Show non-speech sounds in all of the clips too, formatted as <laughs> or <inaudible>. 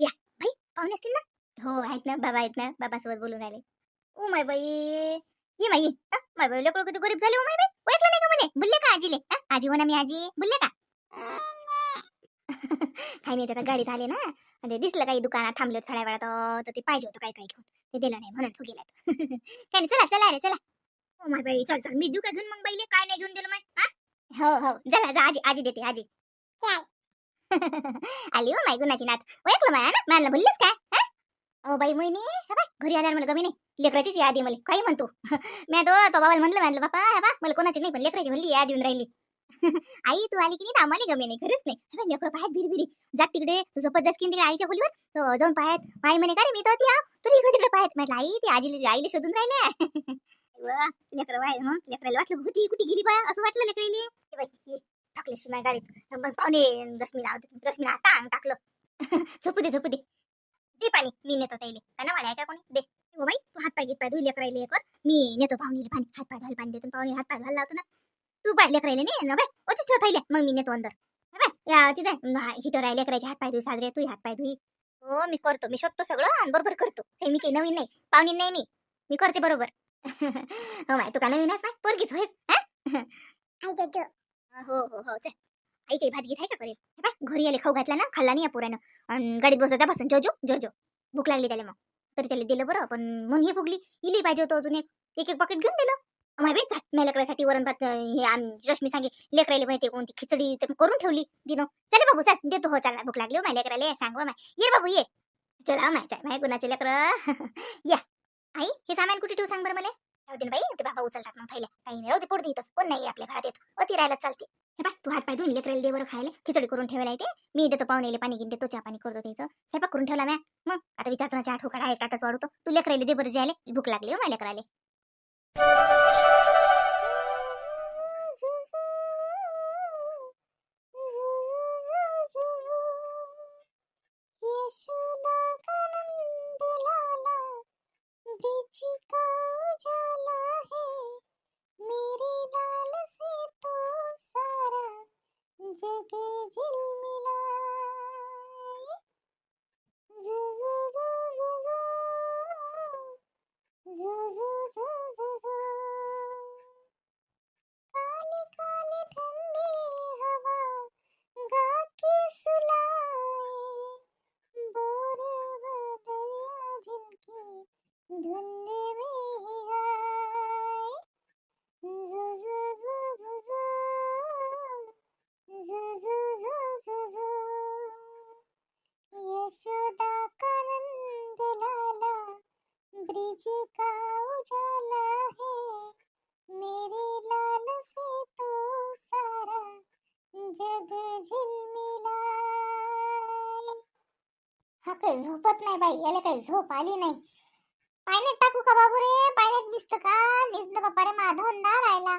या बाई पाहुणे असतील ना? हो आहेत ना बाबा आहेत ना बाबासोबत बोलून आले ओ माय बाई ये माई माय बाई लोक किती गरीब झाले ओ हो माय बाई? ओळखलं नाही का म्हणे? बोलले का आजीले? आजी हो म्हणा मी आजी बोलले का? <laughs> काही नाही त्याचा गाडीत आले ना आणि दिसलं काही दुकानात थांबले होते थोड्या वेळात तर ते पाहिजे होतं काही काही घेऊन. ते दिलं नाही म्हणून तू. गेला काय नाही चला चला अरे चला. ओ माय बाई चल चल मी देऊ का घेऊन मग बाईले? काय नाही घेऊन दिलं माय हो? हो चला जा आजी आजी देते आजी. <laughs> आली हो माय गुणाची नात. ओळखलं माया ना? मला बोललेच काय? अहो बाई मोहिनी हे बाय घरी आल्यावर मला गमी नाही. लेकराचीच याद आहे मला. काही म्हणतो. <laughs> मी तो तो बाबाला म्हणलं म्हणलं बापा हे बा मला कोणाची नाही पण लेकराची म्हणली याद येऊन राहिली. <laughs> आई तू आली की नाही आम्हाला गमी नाही खरंच नाही. बाई, लेकरं पाहत भिरी जात तिकडे तू झोपत जास की तिकडे आईच्या खोलीवर? तो जाऊन पाहत आई म्हणे का रे मी तर होती हा? तू इकडे तिकडे पाहत. म्हटलं आई ती आजी आईला शोधून राहिल्या. वा, लेकरं बाय मग लेकराला वाटलं होती कुठे गेली बा? असं वाटलं लेकराली ए माझ्या गाडीत. मग पाहुणे रश्मीला लावते आता अंग टाकलं. <laughs> झोपू दे झोपू दे. दे पाणी मी नेतो त्याईले त्यांना वाढाय का कोणी? दे. हो बाई तू हात पाय घेत पाय धुई राहिले कर मी नेतो पाहुणे पाणी. हात पाय घाल पाणी देतो पाहुणे हात पाय घाल लावतो ना. तू पाय लेकरायले नाही ना? बाई ओचीच ठेव थैले मग मी नेतो अंदर. बाय या तिथे हिटर राहिले करायचे हात पाय धुई साजरे तू हात पाय धुई. हो मी करतो. मी शोधतो सगळं आणि बरोबर करतो. हे मी काही नवीन नाही. पाहुणी नाही मी. मी करते बरोबर. <laughs> हो माय तू का नवीन आहेस माय पोरगीच होईस हा? <laughs> हो हो हो चल. आई काही भात घेत आहे का करेल हे पाय घरी आले खाऊ घातला ना खाल्ला नाही या पोरानं. आणि गाडीत बसत बसून. जोजो जोजो. भूक लागली त्याला मग. तरी त्याला दिलं बरं पण म्हणून ही फुगली इली पाहिजे होतं अजून एक. एक एक पाकिट घेऊन दिलं. माय बाई झाट मी लेकरासाठी वरण भात हे रश्मी सांगे लेकरायला माहिती कोणती खिचडी ते करून ठेवली दिनो. चल बाबू चल देतो. हो चल भूक लागली हो माय लेकराला सांग हो, माय. ये बाबू ये. चला हो, माय माय गुणाचे लेकर. <laughs> या. आई हे सामान कुठे ठेवू सांग बरं मला? दे बाई ते बाबा उचलतात मग पहिल्या काही नाही राहू दे पोट देतच कोण नाही आपल्या घरात येत. अति राहायला चालते. हे बाय तू हात पाय धुवून लेकराला दे बरं खायला. खिचडी करून ठेवायला येते. मी देतो पाहुणेले पाणी घेऊन देतो चहा पाणी करतो त्याचं. स्वयंपाक करून ठेवला मॅ मग आता विचारतो ना चहा ठोकाडा आहे टाटाच वाढवतो. तू लेकराला दे बरं जायला भूक लागली हो माझ्या लेकराले. काही झोपत नाही बाई याला काही झोप आली नाही. पाण्यात टाकू का बाबू रे? पाण्यात दिसतं का? दिसत बापा रे माझा धंदा राहिला?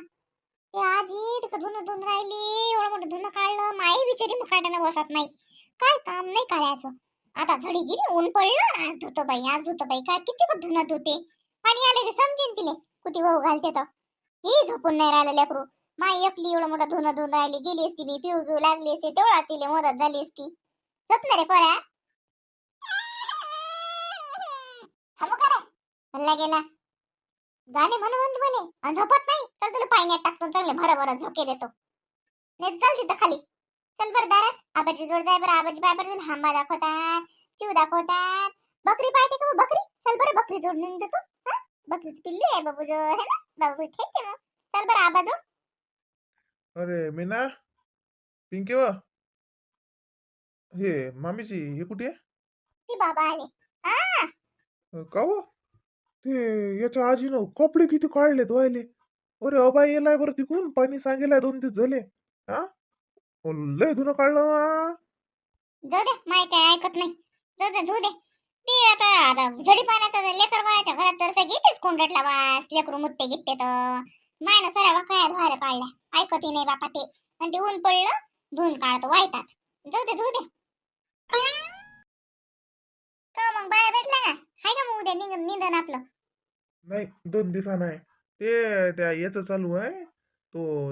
ते आजी तिकडं धुणं धुन राहिली एवढं मोठं धुणं काढलं माई बिचारी मुखाट्यानं बसत नाही. काय काम नाही काढायचं. आता झडी गेली ऊन पडलं आज धुतो बाई आज धुतो बाई. काय किती का धुणं धुते. पाणी आले ते समजेन तिले कुठे वाहू घालते तर ही झोपून नाही राहिलं लेकरू. माई एकली एवढं मोठं धुणं धुन राहिली गेली असती मी पिऊ पिऊ लागली असती तेवढा तिले मदत झाली असती. झोपणार रे हमू करा हल्ला गेला. गाणे म्हणू म्हणतो आणि झोपत नाही? चल तुला पाण्यात टाकतो चांगले भरा भरा झोके देतो. नाही चल तिथं खाली. चल बरं दारात. आबाजी जोड जाय बरं आबाजी बाय बरं हांबा दाखवतात चिव दाखवतात. बकरी पाहते का बकरी? चल बरं बकरी जोडून देतो. हा? बकरीच पिल्लू आहे बाबू जो है ना? बाबू खेळते मग. चल बरं आबा जोड अरे मीना? पिंकी व? हे मामीची हे कुठे आहे? ती बाबा आले. का हो? ते याच्या आजीनं कपडे किती काढले धुवायले अरे अबाई येलाय बरं तिकून. पाणी सांगेलाय दोन दिवस झाले हा लय धुणं काढलं जाऊ दे माय काय ऐकत नाही. जाऊ दे धुऊ दे. ते आता आता झडी पाण्याचा लेकर बाळाच्या घरात तर सगळी तेच कोंडटला वास लेकरू मुत्ते गित्ते तर. मायनं सऱ्या काय धुवायला काढल्या. ऐकत नाही बापा ते. आणि ते ऊन पडलं धुवून काढतो वाईटात. जाऊ दे धुऊ दे. का मग बाया भेटला का? हाय का मग उद्या? निघ निंदन आपलं. नाही दोन दिवसा नाही. ते त्या याचं चालू आहे. तो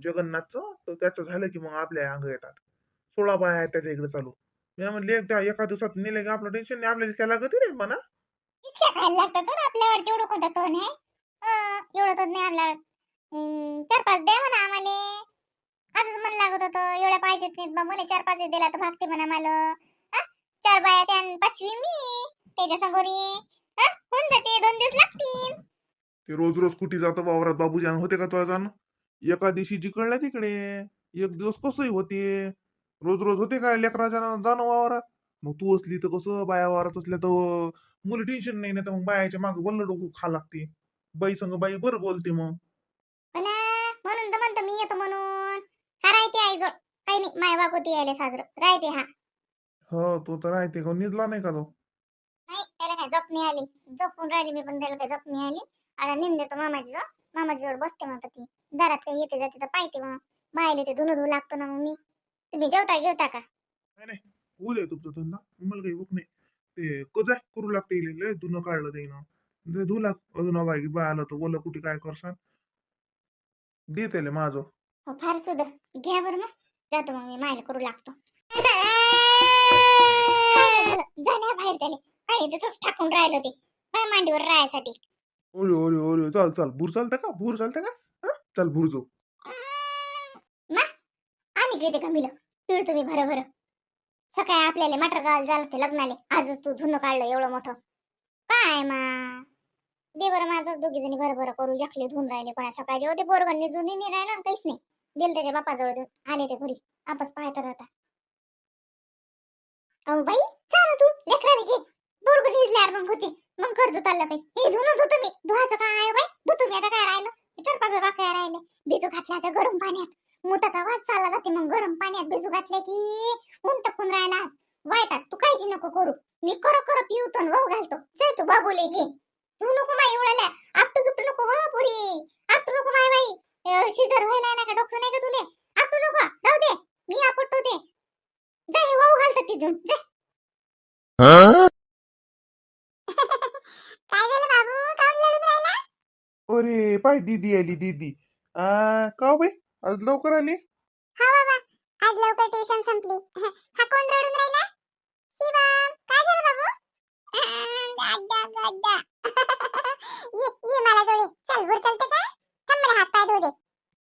जगन्नाथचं. तर त्याचं झालं की मग आपल्या अंग येतात. सोळा बाया आहेत त्याच्या इकडे चालू. मी म्हणले त्या एका दिवसात नेले का आपलं टेन्शन नाही? आपल्याला त्याला गती नाही म्हणा. इतक्या खायला लागतं तर आपल्यावर जेवढं कोणतं तो नाही अं, एवढं तर नाही आपल्याला. हम्म, चार पाच द्या म्हणा आम्हाला. असंच मन लागत होतं. एवढ्या पाहिजेत नाहीत बा. मला चार पाच दिला तर भागते म्हणा मला. हा? चार बाया त्या आणि पाचवी मी. त्याच्या समोरी हा? होऊन जाते. दोन दिवस लागतील. ते रोज रोज कुठे जातं वावरात? बाबूजान होते का तुला जाणं? एका दिवशी जिकडल्या तिकडे. एक दिवस कसंही होते. रोज रोज होते काय लेकराच्या जाणं वावरात? मग तू असली तर कसं? बाया वावरात असल्या तर मुलं टेन्शन नाही ना तर मग बायाच्या मागे वल्ल डोकं खा लागते. बाई संग बाई बरं बोलते मग. म्हणून तर म्हणतो मी येतो म्हणून. हा राहते आई जोड. काही नाही माय बागोती यायला साजरं राहते हा. हो तो तर आहे ते का निजला नाही का तो? नाही त्याला काय झोप नाही आली. झोपून राहिली मी पण त्याला काय झोप नाही आली. आता नेऊन देतो मामाची जोड मामाची जोड बसते म्हणतात ती. दारात काही येते जाते तर पाहते मग. बायले ते धुणं धुवू लागतो ना मग मी. तुम्ही जेवता जेवता का? होऊ दे तुमचा धंदा मला काही नाही. ते कजाय करू लागते लय धुणं काढलं ते ना धुला अजून बाई बाय आलं तर बोला कुठे काय करसान? दे त्याला माझं. हो फार सुद्धा. घ्या बरं मग. जातो मग मी मायला करू लागतो. <laughs> जाण्या बाहेर त्याले. काय तिथंच टाकून राहिलं ते. काय मांडीवर राहायसाठी. ओरे ओरे ओरे चाल चाल भूर चालतं का? भूर चालतं का? हा? चल भूर जाऊ. मा आणि इकडे ते कमीलं पिळ तुम्ही भरं भरं. सकाळी आपल्याला मटर गावाला झालं ते लग्नाले. आजच तू धुणं काढलं एवढं मोठं. काय मा? दे बरं माझं दोघी जणी बरं बरं करू. एकले धुवून राहिले कोणा सकाळचे होते बोरगणने जुने नाही राहिलं आणि काहीच नाही. दिल त्याच्या बापाजवळ देऊन आले ते घरी. आपस पाहतात आता. अहो बाई चाल तू. लेकराला घे. बोरगण इजल्यावर मग होती. मग कर्ज चाललं काही हे धुणं धुतो मी. धुवायचं काय आहे बाई? धुतो मी आता काय राहिलं? चार पाच का काय राहिले? भिजू घातल्या आता गरम पाण्यात. मुताचा वास चालला जाते मग गरम पाण्यात भिजू घातले की ऊन तपून राहिला वायतात तू काळजी नको करू. मी करो करो पिवतो वाहू घालतो. चल तू बाबूले घे. तू नको माई उडाल्या आपटू गिपटू नको हो पुरी. आपटू नको माय बाई. शिजर व्हायला नाही का डॉक्टर नाही का तुले? आपटू नको. राहू दे. मी आपटतो ते जा हे वाहू घालतात तिथून. जा. काय झालं बाबू? काऊन लढून राहिला? अरे पाय दीदी आली दीदी. आ का हो बाई? आज लवकर आली? हा बाबा आज लवकर ट्युशन संपली. हा कोण रडून राहिला? शिवम काय झालं बाबू? गड्डा गड्डा. <laughs> ये ये मला जोडे. चल भूर चलते का? थांब मला हात पाय धुऊ दे.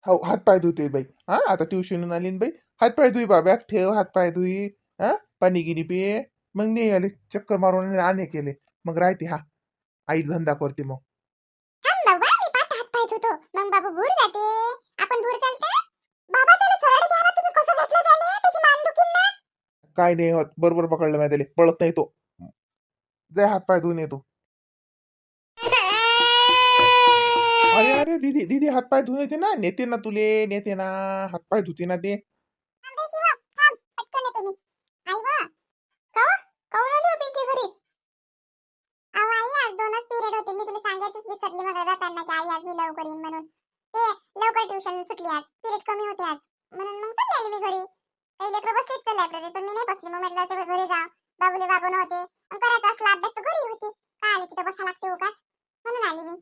हो हात पाय धुते बाई. हा आता ट्युशनून आली ना बाई. हात पाय धुई बाबा ठेव हात पाय धुई. हा पाणी गिनी पिये मग नाही आले चक्कर मारून आणे केले. मग राहते हा. आई धंदा करते मग. थांब बाबा मी पाठ हात पाय धुतो. मग बाबू भूर जाते. आपण भूर चालते बाबा त्याला सरळ घ्या ना तुम्ही कसं घेतलं त्याने? त्याची मान दुखीन ना. काय नाही होत बरोबर पकडलं मी त्याला पळत नाही तो. जाय हात पाय धुवून येतो. अरे अरे दीदी दीदी हात पाय धुवून येते ना. नेते ना तुले नेते ना. हात पाय धुते ना ते. थांब रे शिवम थांब पटकन ये तुम्ही आई वा का काऊन आली हो पिंकी घरी अहो आई आज दोनच पिरियड होते. मी तुला सांगायचंच विसरली मग जाताना की आई आज मी लवकर येईन म्हणून. ते लवकर ट्युशन सुटली आज. पिरियड कमी होते आज. म्हणून मग चालली आली मी घरी. काही लेकरं बसलीच तर लायब्ररीत पण मी नाही बसली. मग म्हटलं चल घरी जा. बाबूले बाबू नव्हते करायचा असला अभ्यास तर घरी होती. काय आली तिथं बसा लागते उगाच? म्हणून आली मी.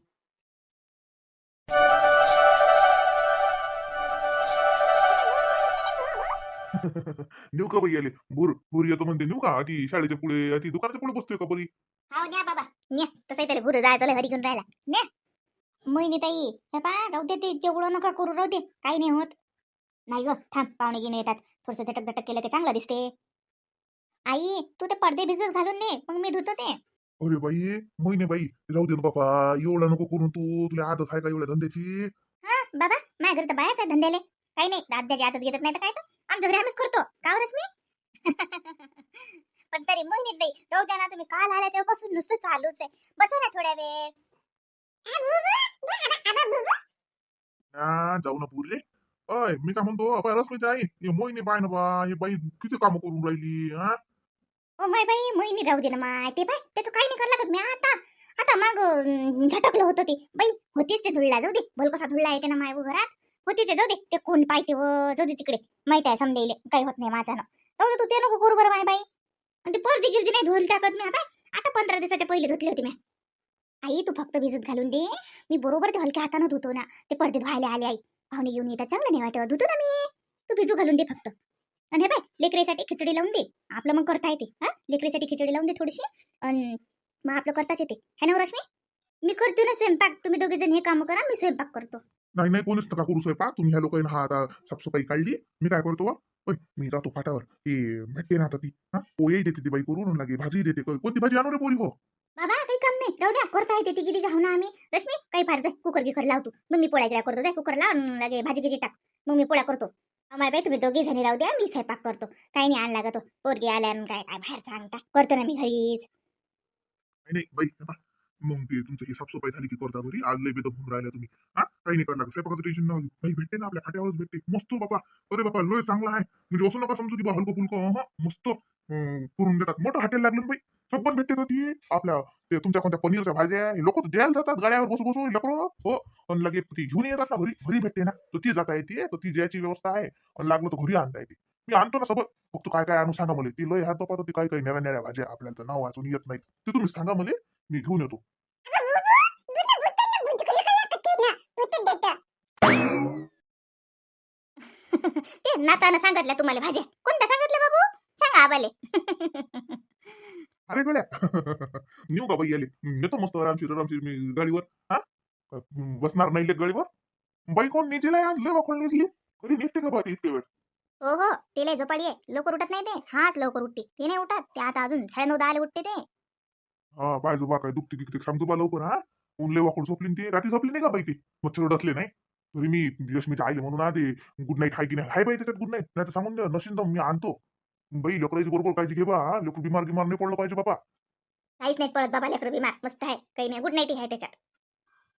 नेऊ का बाई आले भूर भूर येतो म्हणते. नेऊ का? आधी शाळेच्या पुढे आधी दुकानाच्या पुढे बसतोय का बरी हो द्या बाबा. न्या तसंही त्याला भुरं जायचं लय हरी घेऊन राहिला न्या. मोहिनी ताई हे पा राहू दे ते जेवढं नका करू राहू दे काही नाही होत. नाही ग थांब पाहुणे गिणे येतात. थोडस झटक झटक केलं की चांगलं दिसते. आई तू ते पडदे भिजत घालून ने मग मी धुतो ते. अरे बाई महिने बाई राहू दे ना बापा एवढा नको करून तू तुला आदत आहे का एवढ्या धंद्याची? हा बाबा माझ्या घरी तर बायाच आहे धंद्याले. काही नाही दाद्याच्या हातात घेतात नाही तर काय तर? आमच्या घरी आम्हीच करतो. का बरंच मी <laughs> पण तरी मोहिनीत नाही राहू द्या ना तुम्ही काल आल्या तेव्हापासून नुसतं चालूच आहे. बसा ना थोड्या वेळ. जाऊ ना पुरले अय मी काय म्हणतो अपाय रश्मीची आई हे मोहिनी बाय ना बा हे बाई किती कामं करून राहिली हा? ओ माय बाई मोहिनी राहू दे ना माय. ते बाय त्याचं काही नाही करला मी आता आता माग अं, झटकलं होतं ते. बाई होतीच ते धुळला जाऊ दे. बोल कसा धुळला येते ना माय व घरात. होती ते जाऊ दे. ते कोण पाहिजे व जाऊ दे तिकडे. माहीत आहे समजायले. काही होत नाही माझ्यानं जाऊ दे तू ते नको करू बरं माय बाई. ते पर्दी गिरदी नाही धुवून टाकत मी आता. आता पंधरा दिवसाच्या पहिले धुतली होती मी. आई तू फक्त भिजत घालून दे. मी बरोबर ते हलक्या हातानं धुतो ना. ते पडदे धुवायला आले आई. पाहुणे घेऊन येतात चांगलं नाही वाटत. धुतो ना मी. तू भिजू घालून दे फक्त. आणि हे बाय लेकरीसाठी खिचडी लावून दे. आपलं मग करता येते. हा? लेकरीसाठी खिचडी लावून दे थोडीशी. आणि मग आपलं करताच येते. है ना रश्मी मी करतो ना स्वयंपाक. तुम्ही दोघे जण हे काम करा मी स्वयंपाक करतो. नाही नाही कोणीच नका करू स्वयंपाक. तुम्ही ह्या लोकांना हा आता साफसफाई काढली. मी काय करतो ओय, मी जातो फाटावर ते भेटते ना आता ती. हा? पोळी देते ती बाई करून लागे भाजी देते. कोणती भाजी आणू रे पोरी हो? बाबा काही काम नाही. राहू द्या. करता येते ती किती घाऊ ना आम्ही. रश्मी काही फार जाय कुकर गिकर लावतो मग मी पोळ्या गिळ्या करतो. जाय कुकर लाव आणि लगे भाजी गिजी टाक. मग मी पोळ्या करतो. अमाय बाई तुम्ही दोघे जणी राहू द्या. मी स्वयंपाक करतो. काही नाही आण लागतो. पोरगी आल्या काय काय बाहेर सांगता. करतो ना मी घरीच. नाही बाई. मग ते तुमचं हिसाब साफसफाई झाली की करता घरी आज लय बेदम होऊन राहिल्या तुम्ही. हा? काही नाही करणार. स्वयंपाकाचं टेन्शन ना काही भेटते ना आपल्या खाट्यावरच भेटते. मस्त बाबा अरे बाबा लोय चांगला आहे. म्हणजे असं नका समजू की बा हलको फुलकं. मस्त. करून देतात. मोठं हॉटेल लागलं ना बाई. सब पण भेटते तर ती. आपल्या ते तुमच्या कोणत्या पनीरच्या भाज्या लोक द्यायला जातात गाड्यावर बसू बसू. लकडं हो. पण लगे ती घेऊन येतात ना घरी. घरी भेटते ना. तर ती जाता येते. तर ती ज्याची व्यवस्था आहे. आणि लागलं तर घरी आणता येते. मी आणतो ना सोबत फक्त काय काय आणू सांगा मला. ती लय हात बापा ती काही काही नव्या नव्या भाज्या आपल्याला तर नाव वाचून येत नाही ते तुम्ही सांगा मला. मी घेऊन येतो. ते नातानं सांगितलं तुम्हाला भाज्या. कोणत्या सांगितलं बाबू? सांगा आबाले. अरे गड्या. नेऊ का बाई आले मस्त आरामशी आरामशी मी गाडीवर हा? बसणार नाही गाडीवर? बाई कोण नेजेला आज लय वाकून नेजली कधी नेसते का बाई इतके वेळ? हो हो ते लय झोपाडी आहे. लवकर उठत नाही ते. हाच लवकर उठते. ते नाही उठत. ते आता अजून साडे नऊ दहाला उठते ते. हा बाय जुबा काय दुखते किती? सांगतो बा लवकर हा? ऊन लय वाकून झोपली ते. रात्री झोपली नाही का बाई ते? मच्छर डसले नाही? तरी मी यशमीच्या आईले म्हणून ना ते गुड नाईट हाय की नाही? हाय बाई त्याच्यात गुड नाईट नाही तर सांगून द्या नशीन तर मी आणतो. बाई लेकराची बरोबर काळजी घे बा हा. लेकरू बिमार गिमार नाही पडलं पाहिजे बाबा. काहीच नाही पडत बाबा लेकर बिमार. मस्त आहे. काही नाही. गुड नाईट आहे त्याच्यात.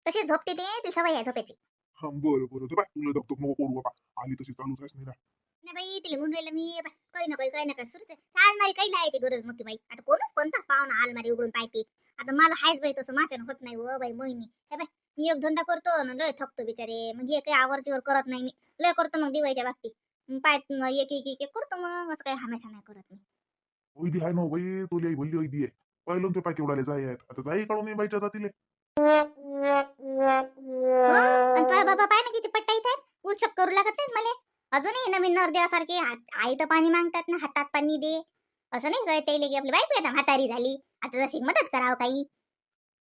तशी झोपते ते ती सवय आहे झोपायची हा बरं बरं. ते बाय तुला दगदग नको करू बाबा. आली तशी चालूच आहेस नाही ना नाही बाई तिला म्हणून राहिलं मी काही ना काही काही ना काही सुरूच आहे. अलमारी काही लावायची गरज नव्हती बाई. आता कोणच कोणताच पाहुणा अलमारी उघडून पाहते. आता मला हायच बाई तसं माझ्यानं होत नाही व बाई मोहिनी. हे बाई मी एक धंदा करतो न लय थकतो बिचारे. मग हे काही आवरचीवर करत नाही मी. लय करतो मग दिवाळीच्या बाबतीत. पाय एक एक एक एक करतो मग. असं काही हमेशा नाही करत मी. वैदी आहे ना बाई तुला भल्ली वैदी आहे. पहिलं ते केवढाले जाई आहेत. आता जाई काढून नाही बाईच्या जातीले. बाबा पाय ना किती पट्टा येतात उचक करू लागत नाहीत मला. अजूनही नवीन नवरदेवासारखे हात- आई तर पाणी मागतात ना हातात पाणी दे. असं नाही कळत की आपली बायको आता म्हातारी झाली. आता जशी मदत करावं काही.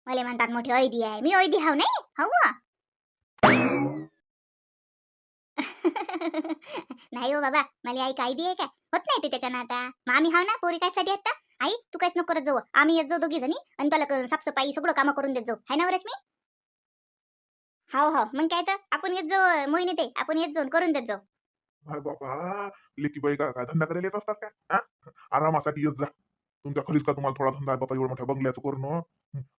मला म्हणतात मोठी ऐदी आहे. मी ऐदी हाव नाही? हाव <laughs> नाही हो बाबा मला आई काय आहे काय? होत नाही ते त्याच्यानं आता. मग आम्ही हाव ना पोरी कायसाठी आता आई तू काहीच नको करत जाऊ. आम्ही येत जाऊ दोघी जणी आणि त्याला साफसफाई सगळं कामं करून देत जाऊ. हाय ना रश्मी हाव हाव. मग काय तर? आपण येत जाऊ मोहिनी ते. आपण येत जाऊन करून देत जाऊ. बाबा लेकी बाई काय काय धंदा करायला येत असतात काय? हा? आरामासाठी येत जा. तुमच्या खरीच का तुम्हाला थोडा धंदा आहे बाबा एवढा मोठ्या बंगल्याचं करणं?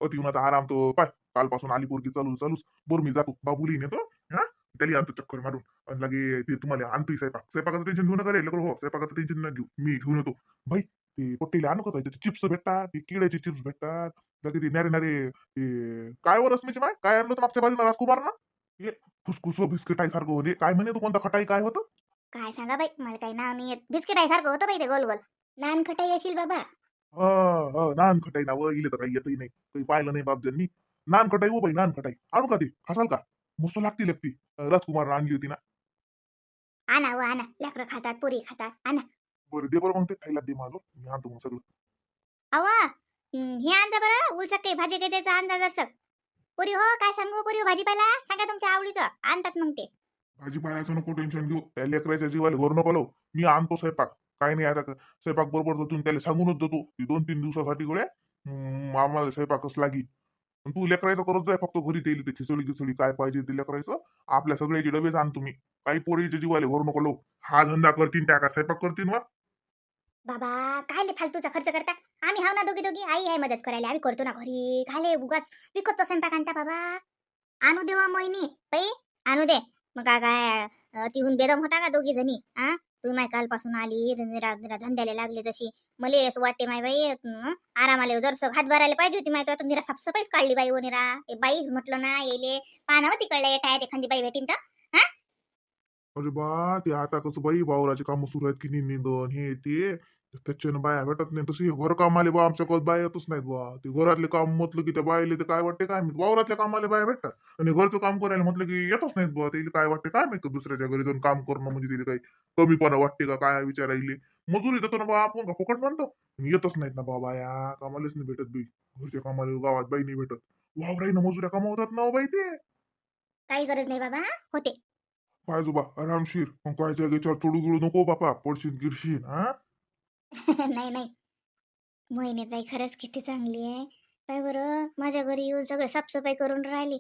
अति आता आराम तो पाय कालपासून आली पोरगी चालू चालूच. बोर मी जातो बाबुली नेतो हा? त्याला आणतो चक्कर मारून. आणि लगे ते तुम्हाला आणतोय स्वयंपाक. स्वयंपाकाचं टेन्शन घेऊ नका रे हो स्वयंपाकाचं टेन्शन न घेऊ. मी घेऊन येतो. भाई ते पट्टीला आणू का त्याचे चिप्स भेटतात ते किड्याचे चिप्स भेटतात. लगे ते नारे नारे ते काय हो वर रश्मीचे माय काय आणलं होतं मागच्या बाजूला राजकुमार ना हे खुसखुस बिस्किट आहे सारखं होते काय म्हणे तू कोणता खटाई काय होतं? काय सांगा बाई मला काही नाव नाही येत बिस्किट आहे सारखं होतं बाई ते गोल गोल नान खटाई येशील बाबा. हा हा नान खटाई नाव इले तर काही येतही नाही. काही पाहिलं नाही बापजननी. नान खटाई हो बाई नान खटाई आणू का ते? खासाल का? मस्त लागती लागती राजकुमार आणली होती ना. आणा हो आणा. लेकरं खातात पुरी खातात. आणा. बरं दे बरं मग ते. खायला दे माझं मी आणतो मग सगळं. अवा हं, हे आणजा बरं. उलसक काही भाजी गेजायचं आणजा जरसक. पुरी हो काय सांगू? पुरी हो भाजीपाला? सांगा तुमच्या आवडीचं. आणतात मग ते. भाजीपाल्याचं नको टेन्शन घेऊ? त्या लेकराच्या जीवाला घर नको लावू. मी आणतो स्वयंपाक. काय नाही आता क- स्वयंपाक बरोबर जातो त्याला सांगूनच देतो. की दोन तीन दिवसासाठी गोळ्या हम्म, आम्हाला स्वयंपाकच लागी पण तू लेकरायचं करत जाय फक्त घरी ते ते खिचडी खिचडी काय पाहिजे ते लेकरायचं. आपल्या सगळ्याचे डबे आण तुम्ही. काही पोळीच्या जीवाले घर नको लावू. हा धंदा करतीन त्या का स्वयंपाक करतीन वा बाबा काय लय फालतूचा खर्च करता? आम्ही हाव ना दोघी दोघी. आई आहे मदत करायला. आम्ही करतो ना घरी. खाले उगाच. विकतचा स्वयंपाक आणता बाबा. आणू देवा मोहिनी. बाई आणू दे. मग काय काय तिहून बेदम होता का दोघी जणी? आ? तुम्ही माय कालपासून आली धंद्याला लागली जशी. मले असं वाटते माय बाई आरामाले जरस हात भरायला पाहिजे होती माय तो आता निरा साफसफाईच काढली बाई ओ निरा ए बाई म्हटलं ना येले पानावं तिकडलं टायत एखादी बाई भेटीन तर. अरे बा ते आता कसं बाई वावराचे काम सुरू आहेत की निंदन हे ते. त्याच्यानं बाया भेटत नाही. तसं हे घर कामाले बा आमच्या गावात बाया येतच नाहीत बा. ते घरातले काम म्हटलं की त्या बायले ते काय वाटते काय माहीत. वावरातल्या कामाले बाया भेटतात. आणि घरचं काम करायला म्हटलं की येतच नाहीत बा. त्याला काय वाटते काय माहीत दुसऱ्याच्या घरी जाऊन काम करणं म्हणजे तिला काही कमीपणा वाटते का काय विचारायले मजुरी देतो ना बा आपण का फुकट म्हणतो? येतच नाहीत ना बा बाया. कामालाच नाही भेटत बी घरच्या कामाला गावात बाई नाही भेटत. वावराईनं मजुऱ्या कमावतात ना हो बाई ते. काही गरज नाही बाबा होते. पाहिजो बा आरामशीर. मग काय जागेच्यावर चढू गिळू नको बापा. पडशील गिरशील हा? <laughs> नाही नाही. मोहिनी ताई खरंच किती चांगली आहे. काय बरं? माझ्या घरी येऊन सगळं साफसफाई करून राहिली.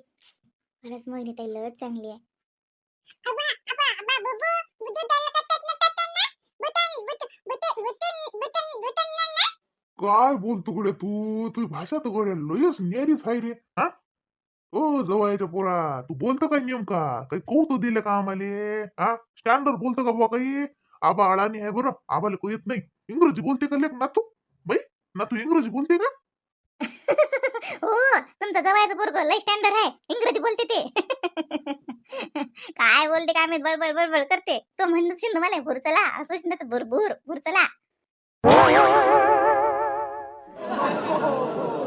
खरंच मोहिनी ताई लयच चांगली आहे. काय बोलतो गड्या तू? तुझी भाषा तर गड्या लयच न्यारीच आहे रे. हा? ओ जवळच्या पोरा तू बोलतो काय नेमका? काही कौतु दिलं का आम्हाले? हा? स्टँडर्ड बोलतो का बुवा काही? आबा अळाने आहे बरं. आबाला को येत नाही. इंग्रजी बोलते का लेख नातू? बाई नातू इंग्रजी बोलते का? <laughs> हो तुमचं जवळचं पोरग लय स्टँडर्ड आहे. इंग्रजी बोलते ते. <laughs> काय बोलते काय मी बडबड बडबड करते. तो म्हणत शिंद मला भूर चला. असं शिंद भूर भूर भूर चला. <laughs>